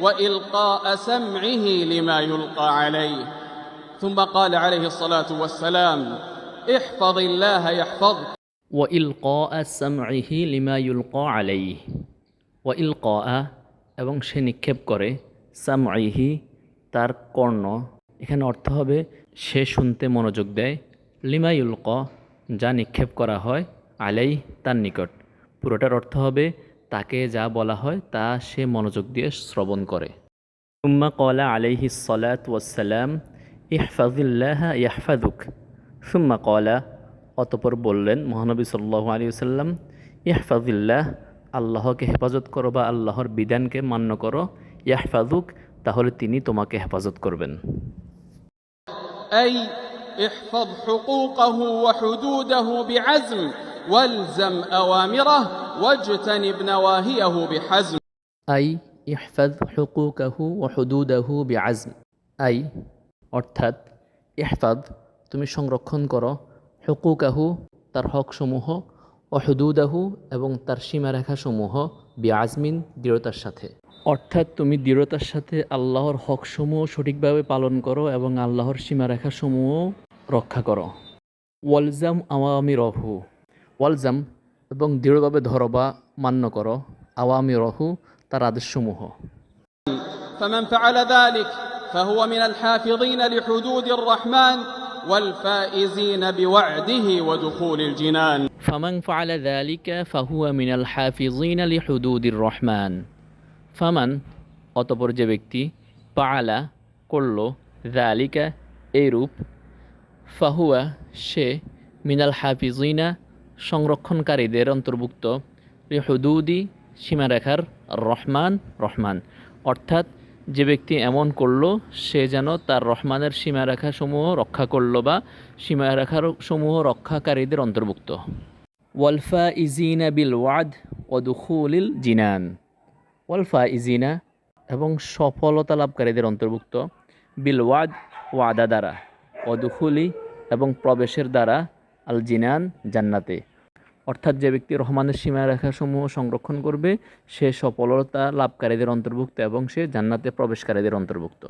وإلقاء سمعه لما يلقى عليه ثم قال عليه الصلاة والسلام احفظ الله يحفظك وإلقاء سمعه لما يلقى عليه وإلقاء এবং সে নিক্ষেপ করে সামঈহি তার কর্ণ এখানে অর্থ হবে সে শুনতে মনোযোগ দেয় লিমা ইউলক যা নিক্ষেপ করা হয় আলাই তার নিকট পুরোটার অর্থ হবে তাকে যা বলা হয় তা সে মনোযোগ দিয়ে শ্রবণ করে উম্মা কলা আলাইহি সলাত ওয়াসালাম ইহফাজুল্লাহ ইয়াহফাজুক সুম্মা কলা অতপর বললেন মহানবী সাল্লাহ আলী সাল্লাম ইহফাজুল্লাহ আল্লাহকে হেফাজত করো বা আল্লাহর বিধানকে মান্য করো ইয়াহফাজুক তাহলে তিনি তোমাকে হেফাজত করবেন أي احفظ حقوقه وحدوده بعزم والزم أوامره واجتنب نواهيه بحزم আই ইহফাজ হুকুকাহু ও হুদুদাহু বিআজম আই অর্থাৎ ইহফাজ তুমি সংরক্ষণ করো হুকুকাহু তার হকসমূহ ও হুদুদাহু এবং তার সীমারেখাসমূহ বিআজমিন দৃঢ়তার সাথে অর্থাৎ তুমি দৃঢ়তার সাথে আল্লাহর হকসমূহ সঠিকভাবে পালন করো এবং আল্লাহর সীমারেখাসমূহ রক্ষা করো ওয়ালজাম আওয়ামি রহু ওয়ালজাম এবং দৃঢ়ভাবে ধরো বা মান্য করো আওয়ামি রহু তার আদেশসমূহ فمن فعل ذلك فهو من الحافظين لحدود الرحمن والفائزين بوعده ودخول الجنان ফামাং ফাআলা যালিকা ফাহুয়া মিনাল হাফিজিনা লিহুদুদির রহমান ফামান অতপর যে ব্যক্তি পাআলা করল যালিকা এইরূপ ফাহুয়া সে মিনাল হাফিজিনা সংরক্ষণকারীদের অন্তর্ভুক্ত লিহুদুদি সীমারেখার রহমান রহমান। অর্থাৎ যে ব্যক্তি এমন করল, সে যেন তার রহমানের সীমারেখাসমূহ রক্ষা করল বা সীমারেখার সমূহ রক্ষাকারীদের অন্তর্ভুক্ত। ওয়ালফা ইজিনা বিল ওয়াদ ও দুখুলিল জিনান। ওয়ালফা ইজিনা এবং সফলতা লাভকারীদের অন্তর্ভুক্ত বিল ওয়াদ ওয়াদা দ্বারা। ও দুখুলি এবং প্রবেশের দ্বারা আল জিনান জান্নাতে। অর্থাৎ যে ব্যক্তি রহমানের সীমারেখাসমূহ সংরক্ষণ করবে, সে সফলতা লাভকারীদের অন্তর্ভুক্ত এবং সে জান্নাতে প্রবেশকারীদের অন্তর্ভুক্ত।